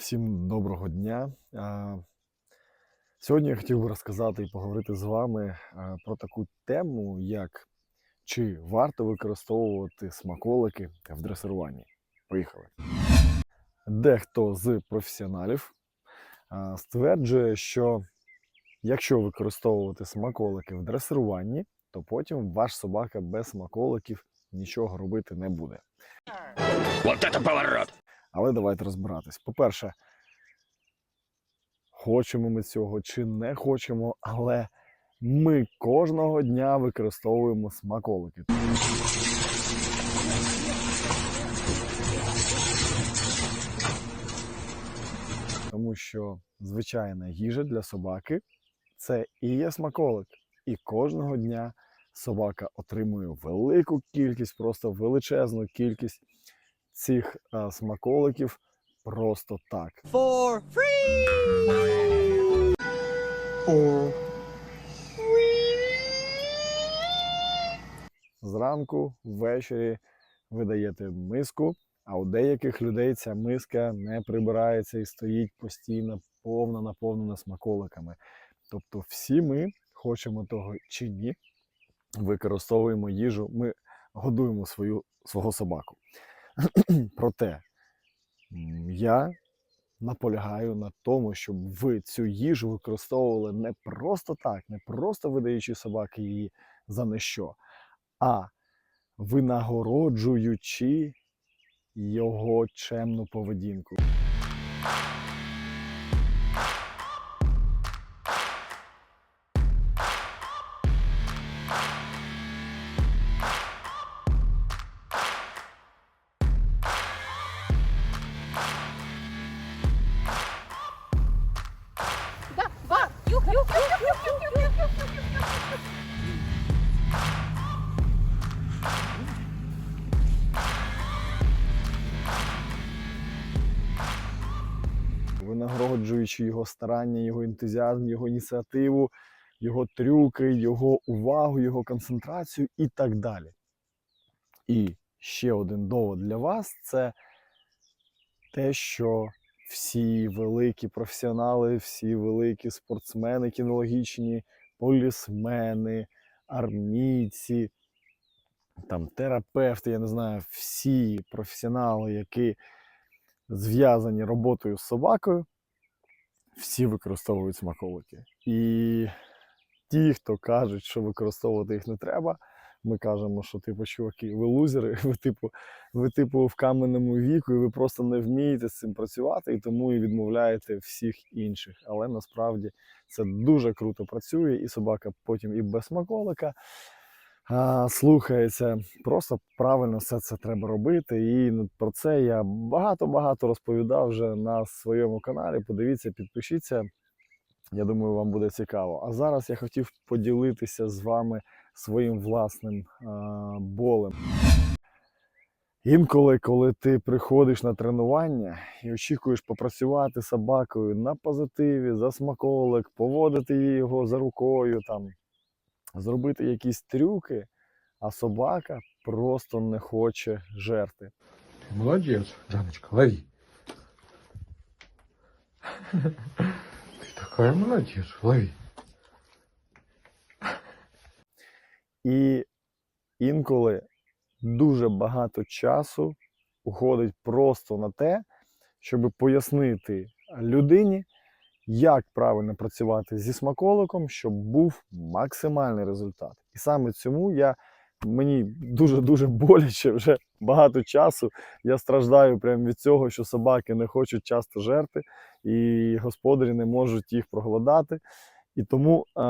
Всім доброго дня. Сьогодні я хотів би розказати і поговорити з вами про таку тему, як чи варто використовувати смаколики в дресируванні. Поїхали. Дехто з професіоналів стверджує, що якщо використовувати смаколики в дресируванні, то потім ваш собака без смаколиків нічого робити не буде. Вот это поворот! Але давайте розбиратись. По-перше, хочемо ми цього чи не хочемо, але ми кожного дня використовуємо смаколики. Тому що звичайна їжа для собаки це і є смаколик. І кожного дня собака отримує велику кількість, просто величезну кількість цих а, смаколиків просто так. for free. For Зранку, ввечері ви даєте миску, а у деяких людей ця миска не прибирається і стоїть постійно повна наповнена смаколиками. Тобто, всі ми, хочемо того чи ні, використовуємо їжу, ми годуємо свою, свого собаку. Проте я наполягаю на тому, щоб ви цю їжу використовували не просто так, не просто видаючи собаки її за нищо, а винагороджуючи його чемну поведінку. Винагороджуючи його старання, його ентузіазм, його ініціативу, його трюки, його увагу, його концентрацію і так далі. І ще один довод для вас це те, що всі великі професіонали, всі великі спортсмени кінологічні, полісмени, армійці, там терапевти, я не знаю, всі професіонали, які зв'язані роботою з собакою, всі використовують смаколики. І ті, хто кажуть, що використовувати їх не треба, ми кажемо, що типу, чуваки, ви лузери, ви типу, ви типу в каменному віку, і ви просто не вмієте з цим працювати, і тому і відмовляєте всіх інших. Але насправді це дуже круто працює, і собака потім і без смаколика слухається. Просто правильно все це треба робити. І ну, про це я багато-багато розповідав вже на своєму каналі. Подивіться, підпишіться. Я думаю, вам буде цікаво. А зараз я хотів поділитися з вами своїм власним а, болем. Інколи, коли ти приходиш на тренування і очікуєш попрацювати собакою на позитиві, за смаколик, поводити його за рукою, там, зробити якісь трюки, а собака просто не хоче жерти. Молодец, Жаночка, лови. Ты такая молодец, лови. І інколи дуже багато часу уходить просто на те, щоб пояснити людині, як правильно працювати зі смаколиком, щоб був максимальний результат. І саме цьому я мені дуже-дуже боляче вже багато часу. Я страждаю прямо від цього, що собаки не хочуть часто жерти, і господарі не можуть їх проголодати. І тому е,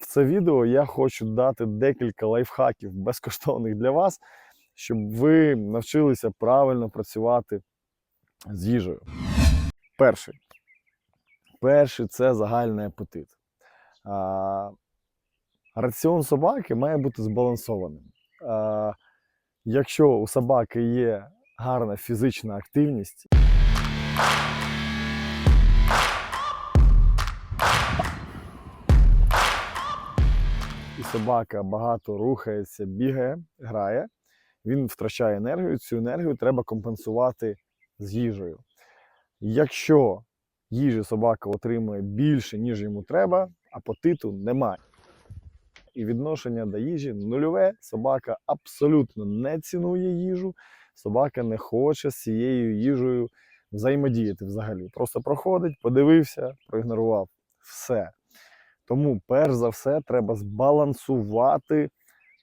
в це відео я хочу дати декілька лайфхаків безкоштовних для вас, щоб ви навчилися правильно працювати з їжею. Перший. Перший це загальний апетит. Раціон собаки має бути збалансованим. Якщо у собаки є гарна фізична активність, і собака багато рухається, бігає, грає, він втрачає енергію. Цю енергію треба компенсувати з їжею. Якщо їжі собака отримує більше, ніж йому треба, апетиту немає. І відношення до їжі нульове. Собака абсолютно не цінує їжу. Собака не хоче з цією їжею взаємодіяти взагалі. Просто проходить, подивився, проігнорував. Все. Тому, перш за все, треба збалансувати,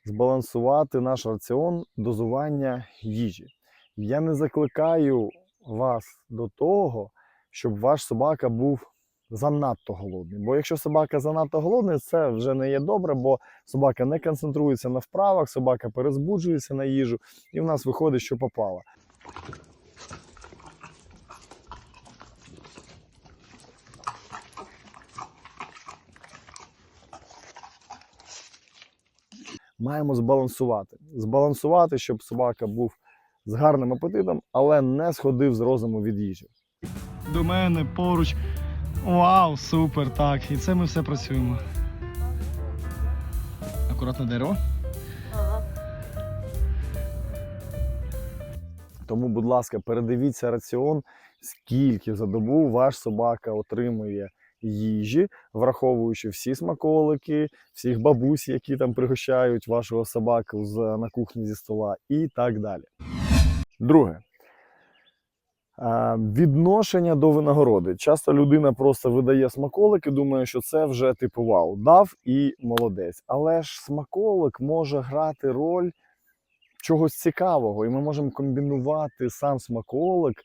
збалансувати наш раціон дозування їжі. Я не закликаю вас до того, щоб ваш собака був занадто голодний. Бо якщо собака занадто голодний, це вже не є добре, бо собака не концентрується на вправах, собака перезбуджується на їжу, і в нас виходить, що попало. Маємо збалансувати. Збалансувати, щоб собака був з гарним апетитом, але не сходив з розуму від їжі. До мене поруч. Вау, супер, так. І це ми все працюємо. Акуратно дерево. Тому, будь ласка, передивіться раціон, скільки за добу ваш собака отримує їжі, враховуючи всі смаколики, всіх бабусь, які там пригощають вашого собаку на кухні зі стола, і так далі. Друге. А, Відношення до винагороди. Часто людина просто видає смаколик і думає, що це вже типу вау, дав і молодець. Але ж смаколик може грати роль чогось цікавого, і ми можемо комбінувати сам смаколик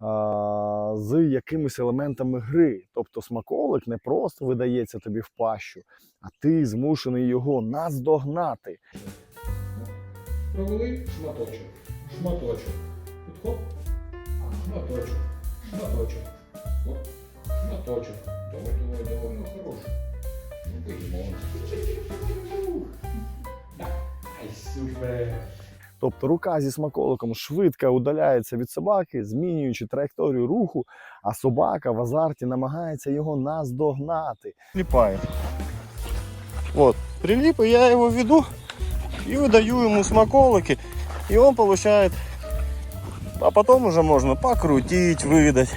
а, з якимись елементами гри. Тобто смаколик не просто видається тобі в пащу, а ти змушений його наздогнати. Провели шматочок, шматочок. Тут хоп, шматочок, шматочок. Хоп, шматочок. Давай, давай, давай, ну хорош. Ну поїмо. Ай, супер. Тобто рука зі смаколиком швидко удаляється від собаки, змінюючи траєкторію руху, а собака в азарті намагається його наздогнати. прилипает. Вот, прилип, и я его веду и выдаю ему смаколики, и он получает. А потом уже можно покрутить, выдать,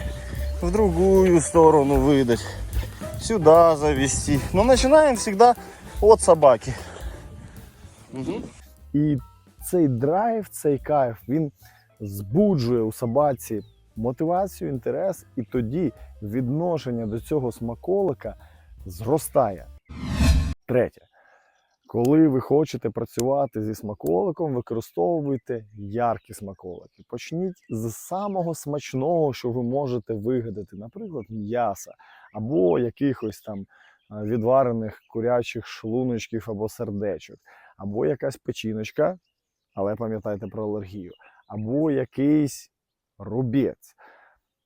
в другую сторону выдать, сюда завести. Но начинаем всегда от собаки. Мгм. І цей драйв, цей кайф, він збуджує у собаці мотивацію, інтерес, і тоді відношення до цього смаколика зростає. Третє. Коли ви хочете працювати зі смаколиком, використовуйте яркі смаколики. Почніть з самого смачного, що ви можете вигадати, наприклад, м'яса або якихось там відварених курячих шлуночків або сердечок, або якась печіночка, але пам'ятайте про алергію, або якийсь рубець.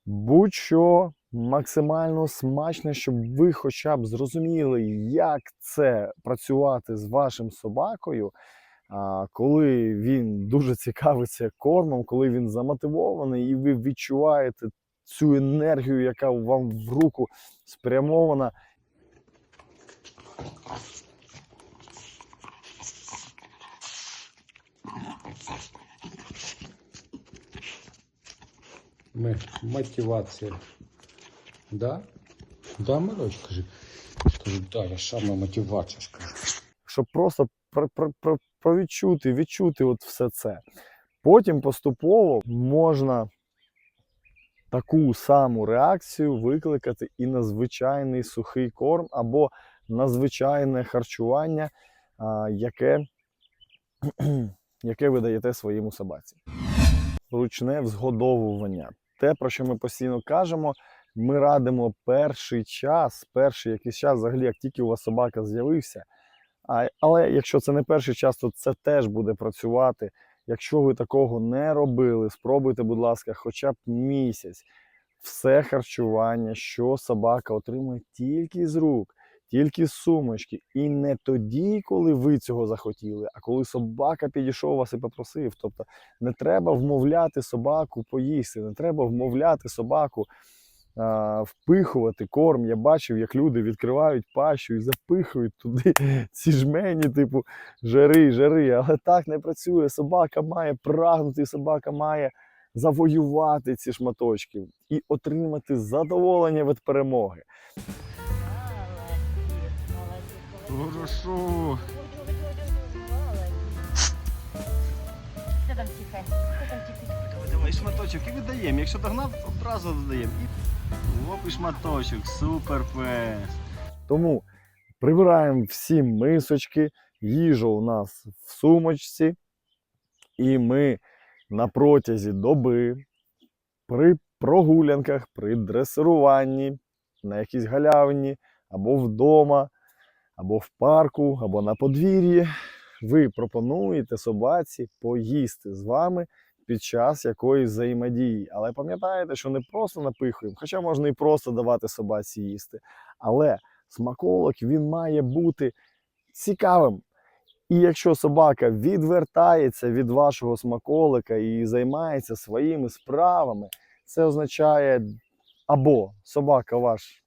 Будь-що максимально смачне, щоб ви хоча б зрозуміли, як це працювати з вашим собакою, коли він дуже цікавиться кормом, коли він замотивований, і ви відчуваєте цю енергію, яка вам в руку спрямована. Ми мотивація. Да? Да, Мирой, скажи. Скажи, да, я саме мотивація скажу. щоб просто про, про, про, провідчути, відчути от все це. Потім поступово можна таку саму реакцію викликати і на звичайний сухий корм або на звичайне харчування, яке, яке ви даєте своєму собаці. Ручне взгодовування. Те, про що ми постійно кажемо, ми радимо перший час, перший якийсь час, взагалі, як тільки у вас собака з'явився. Але якщо це не перший час, то це теж буде працювати. Якщо ви такого не робили, спробуйте, будь ласка, хоча б місяць. Все харчування, що собака отримує тільки з рук, тільки з сумочки. І не тоді, коли ви цього захотіли, а коли собака підійшов вас і попросив. Тобто не треба вмовляти собаку поїсти, не треба вмовляти собаку впихувати корм. Я бачив, як люди відкривають пащу і запихують туди ці жмені, типу, жари, жари. Але так не працює. Собака має прагнути, собака має завоювати ці шматочки і отримати задоволення від перемоги. Хорошо. Давай, давай, шматочок і видаємо. Якщо догнав, одразу додаємо. І... Оп, і шматочок, супер пес. Тому прибираємо всі мисочки, їжа у нас в сумочці, і ми на протязі доби при прогулянках, при дресируванні, на якійсь галявині, або вдома, або в парку, або на подвір'ї, ви пропонуєте собаці поїсти з вами під час якоїсь взаємодії. Але пам'ятаєте, що не просто напихуємо, хоча можна і просто давати собаці їсти. Але смаколик він має бути цікавим. І якщо собака відвертається від вашого смаколика і займається своїми справами, це означає або собака ваш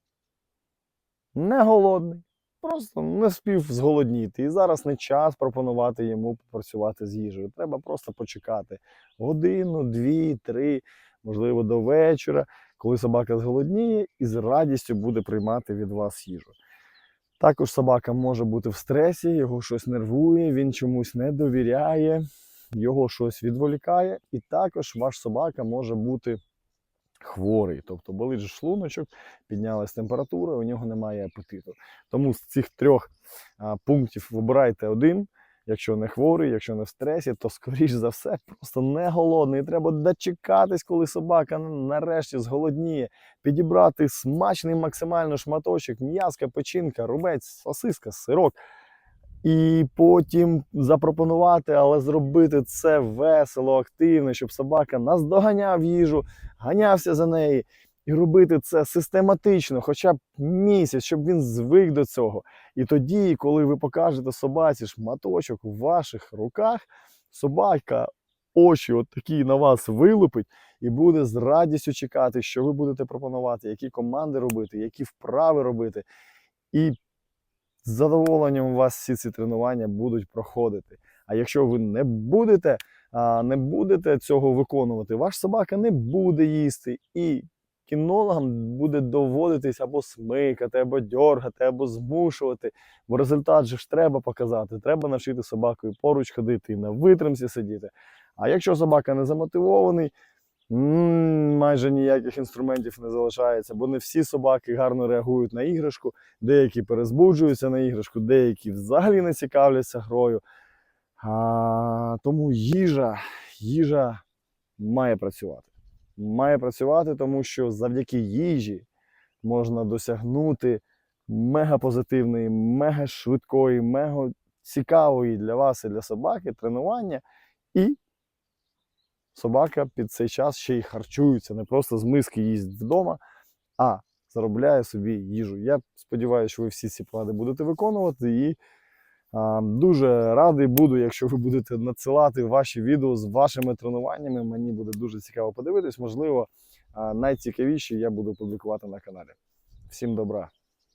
не голодний, просто не спів зголодніти. І зараз не час пропонувати йому попрацювати з їжею. Треба просто почекати годину, дві, три, можливо, до вечора, коли собака зголодніє і з радістю буде приймати від вас їжу. Також собака може бути в стресі, його щось нервує, він чомусь не довіряє, його щось відволікає, і також ваш собака може бути хворий. Тобто болить шлуночок, піднялась температура, у нього немає апетиту. Тому з цих трьох а, пунктів вибирайте один. Якщо не хворий, якщо не в стресі, то скоріш за все просто не голодний. Треба дочекатись, коли собака нарешті зголодніє, підібрати смачний максимально шматочок, м'язка, печінка, рубець, сосиска, сирок. І потім запропонувати, але зробити це весело, активно, щоб собака наздоганяв їжу, ганявся за неї. І робити це систематично, хоча б місяць, щоб він звик до цього. І тоді, коли ви покажете собаці шматочок у ваших руках, собака очі от такі на вас вилупить і буде з радістю чекати, що ви будете пропонувати, які команди робити, які вправи робити. І з задоволенням у вас всі ці тренування будуть проходити. А якщо ви не будете, не будете цього виконувати, ваш собака не буде їсти і кінологам буде доводитись або смикати, або дьоргати, або змушувати. Бо результат же ж треба показати. Треба навчити собакою поруч ходити і на витримці сидіти. А якщо собака не замотивований, майже ніяких інструментів не залишається, бо не всі собаки гарно реагують на іграшку, деякі перезбуджуються на іграшку, деякі взагалі не цікавляться грою. А, тому їжа, їжа має працювати має працювати, тому що завдяки їжі можна досягнути мега позитивної, мега швидкої, мега цікавої для вас і для собаки тренування. І собака під цей час ще й харчується, не просто з миски їсть вдома, а заробляє собі їжу. Я сподіваюся, що ви всі ці поради будете виконувати. І дуже радий буду, якщо ви будете надсилати ваші відео з вашими тренуваннями. Мені буде дуже цікаво подивитись. Можливо, а, найцікавіші я буду публікувати на каналі. Всім добра!